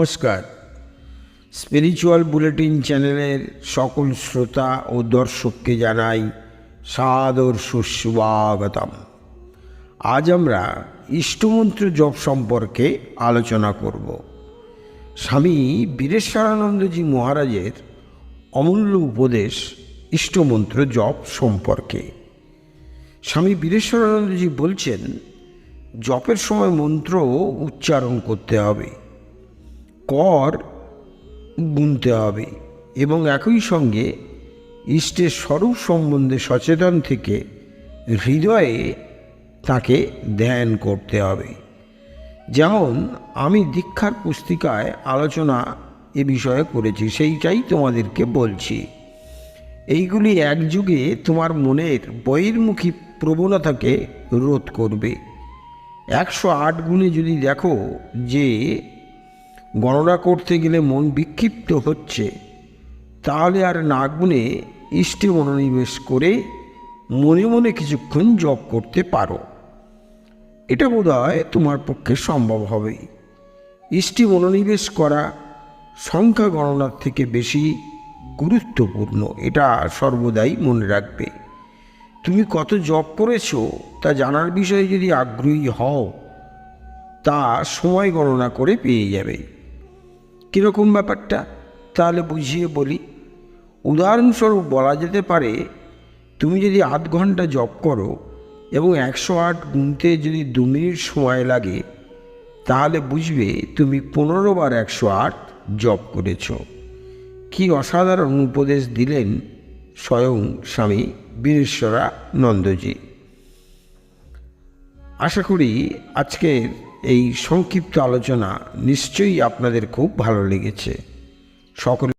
নমস্কার। Spiritual bulletin চ্যানেলের সকল শ্রোতা ও দর্শককে জানাই সাদর সুস্বাগতম। আজ আমরা ইষ্টমন্ত্র জপ সম্পর্কে আলোচনা করব। স্বামী বীরেশ্বরানন্দজি মহারাজের অমূল্য উপদেশ ইষ্টমন্ত্র জপ সম্পর্কে। স্বামী বীরেশ্বরানন্দজি বলছেন, জপের সময় মন্ত্র উচ্চারণ করতে হবে। কর গুনতে হবে। এবং একই সঙ্গে ইষ্টের স্বরূপ সম্বন্ধে সচেতন থেকে হৃদয়ে তাকে ধ্যান করতে হবে। যেমন আমি দীক্ষার পুস্তিকায় আলোচনা এ বিষয়ে করেছি, সেইটাই তোমাদেরকে বলছি। এইগুলি একযুগে তোমার মনের বহির্মুখী প্রবণতাকে রোধ করবে। একশো আট গুণে যদি দেখো যে গণনা করতে গেলে মন বিক্ষিপ্ত হচ্ছে। তাহলে আর না গুণে ইষ্টে মনোনিবেশ করে মনে মনে কিছুক্ষণ জপ করতে পারো। এটা বোধ তোমার পক্ষে সম্ভব হবে। ইষ্টি মনোনিবেশ করা সংখ্যা গণনার থেকে বেশি গুরুত্বপূর্ণ, এটা সর্বদাই মনে রাখবে। তুমি কত জপ করেছ তা জানার বিষয়ে যদি আগ্রহী হও, তা সময় গণনা করে পেয়ে যাবে। কীরকম ব্যাপারটা? তাহলে বুঝিয়ে বলি। উদাহরণস্বরূপ বলা যেতে পারে, তুমি যদি আধ ঘণ্টা জপ করো এবং একশো আট গুনতে যদি দু মিনিট সময় লাগে, তাহলে বুঝবে তুমি পনেরো বার একশো আট জপ করেছ। কি অসাধারণ উপদেশ দিলেন স্বয়ং স্বামী বীরেশ্বরা নন্দজি আশা করি আজকের এই সংক্ষিপ্ত আলোচনা নিশ্চয়ই আপনাদের খুব ভালো লেগেছে। সকলে